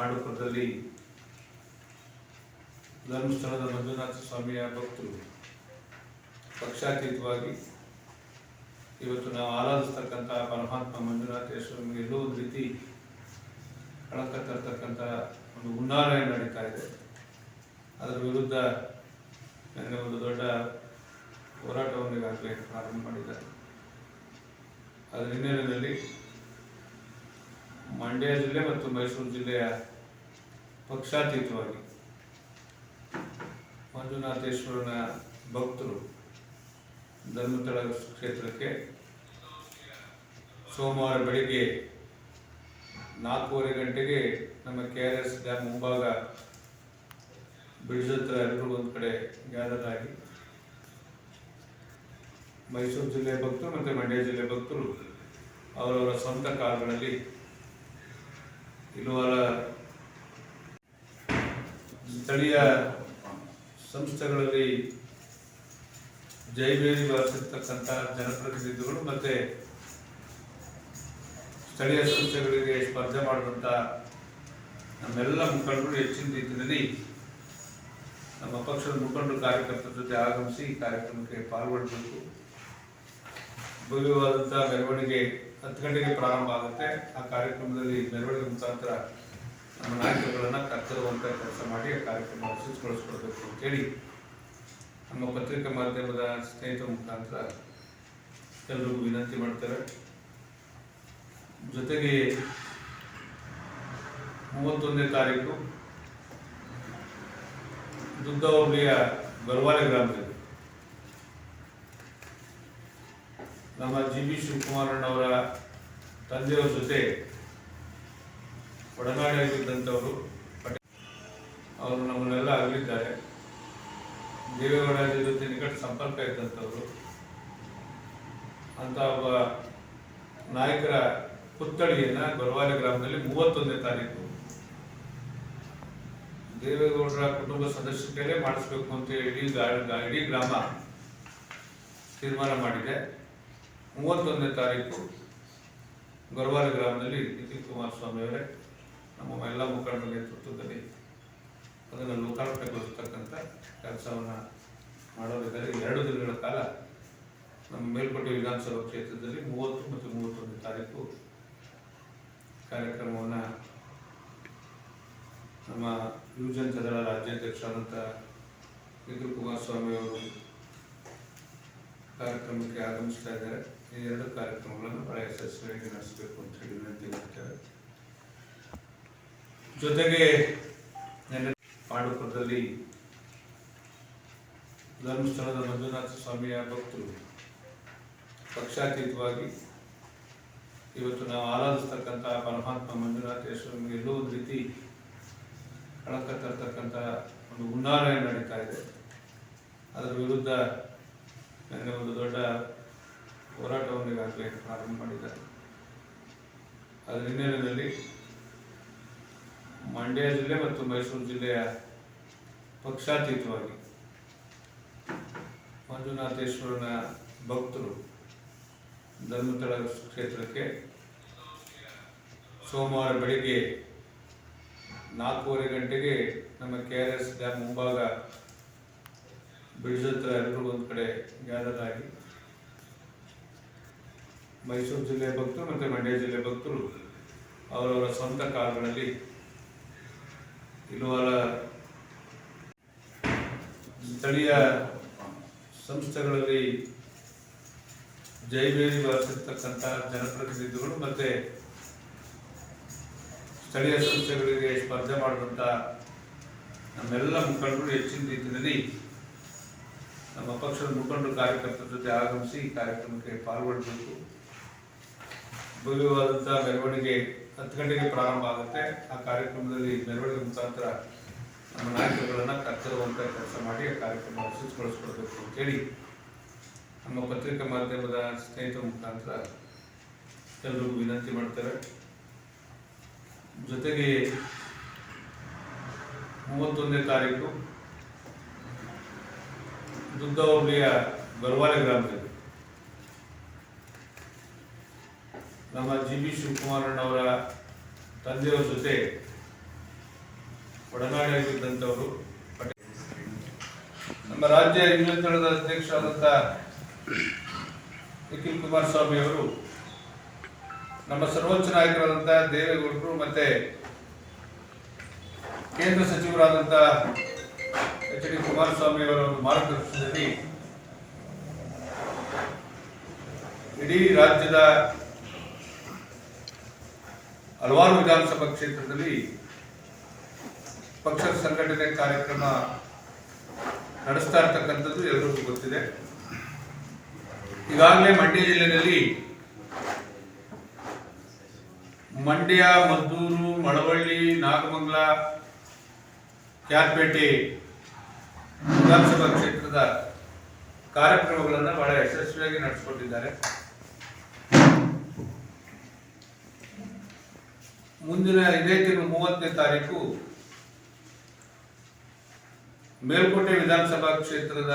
ಪಾಂಡುಪುರದಲ್ಲಿ ಧರ್ಮಸ್ಥಳದ ಮಂಜುನಾಥ ಸ್ವಾಮಿಯ ಭಕ್ತರು ಪಕ್ಷಾತೀತವಾಗಿ ಇವತ್ತು ನಾವು ಆರಾಧಿಸ್ತಕ್ಕಂಥ ಪರಮಾತ್ಮ ಮಂಜುನಾಥೇಶ್ವರನಿಗೆ ಎಲ್ಲೋ ಒಂದು ರೀತಿ ಕಳಕ ಒಂದು ಹುನ್ನಾರ ನಡೀತಾ ಇದೆ. ಅದರ ವಿರುದ್ಧ ನನಗೆ ಒಂದು ದೊಡ್ಡ ಹೋರಾಟವನ್ನು ಈಗಾಗಲೇ ಪ್ರಾರಂಭ ಮಾಡಿದ್ದಾರೆ. ಅದರ ಹಿನ್ನೆಲೆಯಲ್ಲಿ ಮಂಡ್ಯ ಜಿಲ್ಲೆ ಮತ್ತು ಮೈಸೂರು ಜಿಲ್ಲೆಯ ಪಕ್ಷಾತೀತವಾಗಿ ಮಂಜುನಾಥೇಶ್ವರನ ಭಕ್ತರು ಧರ್ಮಸ್ಥಳ ಕ್ಷೇತ್ರಕ್ಕೆ ಸೋಮವಾರ ಬೆಳಿಗ್ಗೆ ನಾಲ್ಕೂವರೆ ಗಂಟೆಗೆ ನಮ್ಮ ಕೆ ಆರ್ ಎಸ್ ಡ್ಯಾಮ್ ಮುಂಭಾಗ ಬ್ರಿಡ್ಜ್ ಹತ್ರ ಎಲ್ಲರೂ ಒಂದು ಕಡೆ ಗ್ಯಾದರ್ ಆಗಿ ಮೈಸೂರು ಜಿಲ್ಲೆ ಭಕ್ತರು ಮತ್ತು ಮಂಡ್ಯ ಜಿಲ್ಲೆ ಭಕ್ತರು ಅವರವರ ಸ್ವಂತ ಕಾರುಗಳಲ್ಲಿ ಇರುವರ ಸ್ಥಳೀಯ ಸಂಸ್ಥೆಗಳಲ್ಲಿ ಜೈಬೇರಿ ಬಳಸಿರ್ತಕ್ಕಂಥ ಜನಪ್ರತಿನಿಧಿಗಳು ಮತ್ತೆ ಸ್ಥಳೀಯ ಸಂಸ್ಥೆಗಳಿಗೆ ಸ್ಪರ್ಧೆ ಮಾಡುವಂಥ ನಮ್ಮೆಲ್ಲ ಮುಖಂಡರು ಹೆಚ್ಚಿನ ರೀತಿಯಲ್ಲಿ ನಮ್ಮ ಪಕ್ಷದ ಮುಖಂಡರು ಕಾರ್ಯಕರ್ತರ ಜೊತೆ ಆಗಮಿಸಿ ಕಾರ್ಯಕ್ರಮಕ್ಕೆ ಪಾಲ್ಗೊಳ್ಳಬೇಕು ಭವ್ಯವಾದಂಥ ಮೆರವಣಿಗೆ ಹತ್ತು ಗಂಟೆಗೆ ಪ್ರಾರಂಭ ಆಗುತ್ತೆ. ಆ ಕಾರ್ಯಕ್ರಮದಲ್ಲಿ ಮೆರವಣಿಗೆ ಮುಖಾಂತರ ನಮ್ಮ ನಾಯಕರುಗಳನ್ನು ಕರ್ತರುವಂಥ ಕೆಲಸ ಮಾಡಿ ಆ ಕಾರ್ಯಕ್ರಮ ಯಶಸ್ವಿಗೊಳಿಸ್ಕೊಳ್ಬೇಕು ಅಂತೇಳಿ ನಮ್ಮ ಪತ್ರಿಕಾ ಮಾಧ್ಯಮದ ಸ್ನೇಹಿತರ ಮುಖಾಂತರ ಎಲ್ರಿಗೂ ವಿನಂತಿ ಮಾಡ್ತಾರೆ ಜೊತೆಗೆ ಮೂವತ್ತೊಂದನೇ ತಾರೀಕು ದುದ್ದ ಹೋಬಳಿಯ ಗರ್ವಾಲೆ ಗ್ರಾಮದಲ್ಲಿ ನಮ್ಮ ಜಿ ಬಿ ಶಿವಕುಮಾರಣ್ಣವರ ತಂದೆಯವರ ಜೊತೆ ಒಡನಾಡಿಯಾಗಿದ್ದಂಥವರು ಅವರು ನಮ್ಮನ್ನೆಲ್ಲ ಅಗಲಿದ್ದಾರೆ ದೇವೇಗೌಡ ಜೊತೆ ನಿಕಟ ಸಂಪರ್ಕ ಇದ್ದಂಥವರು. ಅಂತ ಒಬ್ಬ ನಾಯಕರ ಪುತ್ಥಳಿಯನ್ನ ಗೊರವಾಲೆ ಗ್ರಾಮದಲ್ಲಿ ಮೂವತ್ತೊಂದನೇ ತಾರೀಕು ದೇವೇಗೌಡರ ಕುಟುಂಬ ಸದಸ್ಯ ಮಾಡಿಸ್ಬೇಕು ಅಂತ ಇಡೀ ಇಡೀ ಗ್ರಾಮ ತೀರ್ಮಾನ ಮಾಡಿದೆ. ಮೂವತ್ತೊಂದನೇ ತಾರೀಕು ಗೊರವಾರ ಗ್ರಾಮದಲ್ಲಿ ನಿಖಿಲ್ ಕುಮಾರಸ್ವಾಮಿ ಅವರೇ ನಮ್ಮ ಎಲ್ಲ ಮುಖಂಡರ ನೇತೃತ್ವದಲ್ಲಿ ಅದನ್ನು ಲೋಕಾರ್ಪಣೆಗೊಳಿಸ್ತಕ್ಕಂಥ ಕೆಲಸವನ್ನು ಮಾಡೋದಿದ್ದಾರೆ ಎರಡು ದಿನಗಳ ಕಾಲ ನಮ್ಮ ಮೇಲ್ಕೋಟೆ ವಿಧಾನಸಭಾ ಕ್ಷೇತ್ರದಲ್ಲಿ ಮೂವತ್ತು ಮತ್ತು ಮೂವತ್ತೊಂದು ತಾರೀಕು ಕಾರ್ಯಕ್ರಮವನ್ನು ನಮ್ಮ ಯುವಜನ ರಾಜ್ಯಾಧ್ಯಕ್ಷರಾದಂಥ ನಿಖಿಲ್ ಕುಮಾರಸ್ವಾಮಿ ಅವರು ಕಾರ್ಯಕ್ರಮಕ್ಕೆ ಆಗಮಿಸ್ತಾ ಇದ್ದಾರೆ. ಈ ಎರಡು ಕಾರ್ಯಕ್ರಮಗಳನ್ನು ಬಹಳ ಯಶಸ್ವಿಯಾಗಿ ನಡೆಸಬೇಕು ಅಂತ ಹೇಳಿ ವಿನಂತಿ ಮಾಡ್ತೇವೆ. ಜೊತೆಗೆ ಪಾಂಡುಪುರದಲ್ಲಿ ಧರ್ಮಸ್ಥಳದ ಮಂಜುನಾಥ ಸ್ವಾಮಿಯ ಭಕ್ತರು ಪಕ್ಷಾತೀತವಾಗಿ ಇವತ್ತು ನಾವು ಆರಾಧಿಸ್ತಕ್ಕಂಥ ಪರಮಾತ್ಮ ಮಂಜುನಾಥೇಶ್ವರನಿಗೆ ಎಲ್ಲೋ ಒಂದು ರೀತಿ ಕಳಕ ತರ್ತಕ್ಕಂಥ ಒಂದು ಹುನ್ನಾರ ನಡೀತಾ ಇದೆ. ಅದರ ವಿರುದ್ಧ ನಿನ್ನೆ ಒಂದು ದೊಡ್ಡ ಹೋರಾಟವನ್ನು ಈಗಾಗಲೇ ಪ್ರಾರಂಭ ಮಾಡಿದ್ದಾರೆ. ಅದರ ಹಿನ್ನೆಲೆಯಲ್ಲಿ ಮಂಡ್ಯ ಜಿಲ್ಲೆ ಮತ್ತು ಮೈಸೂರು ಜಿಲ್ಲೆಯ ಪಕ್ಷಾತೀತವಾಗಿ ಮಂಜುನಾಥೇಶ್ವರನ ಭಕ್ತರು ಧರ್ಮಸ್ಥಳ ಕ್ಷೇತ್ರಕ್ಕೆ ಸೋಮವಾರ ಬೆಳಿಗ್ಗೆ ನಾಲ್ಕೂವರೆ ಗಂಟೆಗೆ ನಮ್ಮ ಕೆ ಆರ್ ಎಸ್ ಡ್ಯಾಮ್ ಮುಂಭಾಗ ಬ್ರಿಡ್ಜ್ ಹತ್ರ ಎಲ್ಲರೂ ಒಂದು ಕಡೆ ಗ್ಯಾದರ್ ಆಗಿ ಮೈಸೂರು ಜಿಲ್ಲೆ ಭಕ್ತರು ಮತ್ತು ಮಂಡ್ಯ ಜಿಲ್ಲೆ ಭಕ್ತರು ಅವರವರ ಸ್ವಂತ ಕಾಲಗಳಲ್ಲಿ ಇರುವರ ಸ್ಥಳೀಯ ಸಂಸ್ಥೆಗಳಲ್ಲಿ ಜೈಬೇರಿ ಬಳಸಿರ್ತಕ್ಕಂಥ ಜನಪ್ರತಿನಿಧಿಗಳು ಮತ್ತೆ ಸ್ಥಳೀಯ ಸಂಸ್ಥೆಗಳಿಗೆ ಸ್ಪರ್ಧೆ ಮಾಡುವಂಥ ನಮ್ಮೆಲ್ಲ ಮುಖಂಡರು ಹೆಚ್ಚಿನ ರೀತಿಯಲ್ಲಿ ನಮ್ಮ ಪಕ್ಷದ ಮುಖಂಡರು ಕಾರ್ಯಕರ್ತರ ಜೊತೆ ಆಗಮಿಸಿ ಈ ಕಾರ್ಯಕ್ರಮಕ್ಕೆ ಪಾಲ್ಗೊಳ್ಳಬೇಕು ಭವ್ಯವಾದಂಥ ಮೆರವಣಿಗೆ ಹತ್ತು ಗಂಟೆಗೆ ಪ್ರಾರಂಭ ಆಗುತ್ತೆ. ಆ ಕಾರ್ಯಕ್ರಮದಲ್ಲಿ ಮೆರವಣಿಗೆ ಮುಖಾಂತರ ನಮ್ಮ ನಾಯಕರುಗಳನ್ನು ಕರ್ತರುವಂಥ ಕೆಲಸ ಮಾಡಿ ಆ ಕಾರ್ಯಕ್ರಮ ಯಶಸ್ವಿಗೊಳಿಸ್ಕೊಳ್ಬೇಕು ಅಂತೇಳಿ ನಮ್ಮ ಪತ್ರಿಕಾ ಮಾಧ್ಯಮದ ಸ್ನೇಹಿತರ ಮುಖಾಂತರ ಎಲ್ಲರಿಗೂ ವಿನಂತಿ ಮಾಡ್ತಾರೆ ಜೊತೆಗೆ ಮೂವತ್ತೊಂದನೇ ತಾರೀಕು ದುದ್ದ ಹೋಬಳಿಯ ಗರ್ವಾಲೆ ಗ್ರಾಮದಲ್ಲಿ. ನಮ್ಮ ಜಿ ಬಿ ಶಿವಕುಮಾರಣ್ಣವರ ತಂದೆಯವರ ಜೊತೆ ಒಡನಾಡಿಯಾಗಿದ್ದಂಥವರು ನಮ್ಮ ರಾಜ್ಯ ಯುವಜನದ ಅಧ್ಯಕ್ಷರಾದಂಥ ನಿಖಿಲ್ ಕುಮಾರಸ್ವಾಮಿ ಅವರು ನಮ್ಮ ಸರ್ವೋಚ್ಚ ನಾಯಕರಾದಂಥ ದೇವೇಗೌಡರು ಮತ್ತೆ ಕೇಂದ್ರ ಸಚಿವರಾದಂಥ ಎಚ್ ಡಿ ಕುಮಾರಸ್ವಾಮಿ ಅವರ ಮಾರ್ಗದರ್ಶನದಲ್ಲಿ ಇಡೀ ರಾಜ್ಯದ ಹಲವಾರು ವಿಧಾನಸಭಾ ಕ್ಷೇತ್ರದಲ್ಲಿ ಪಕ್ಷ ಸಂಘಟನೆ ಕಾರ್ಯಕ್ರಮ ನಡೆಸ್ತಾ ಇರ್ತಕ್ಕಂಥದ್ದು ಎಲ್ಲರಿಗೂ ಗೊತ್ತಿದೆ. ಈಗಾಗಲೇ ಮಂಡ್ಯ ಜಿಲ್ಲೆಯಲ್ಲಿ ಮಂಡ್ಯ, ಮದ್ದೂರು, ಮಳವಳ್ಳಿ, ನಾಗಮಂಗಲ ಕ್ಯಾರ್ಪೇಟೆ ವಿಧಾನಸಭಾ ಕ್ಷೇತ್ರದ ಕಾರ್ಯಕ್ರಮಗಳನ್ನು ಬಹಳ ಯಶಸ್ವಿಯಾಗಿ ನಡೆಸಿಕೊಟ್ಟಿದ್ದಾರೆ. ಮುಂದಿನ ಇದೇ ತಿಂಗಳು ಮೂವತ್ತನೇ ತಾರೀಕು ಮೇಲ್ಕೋಟೆ ವಿಧಾನಸಭಾ ಕ್ಷೇತ್ರದ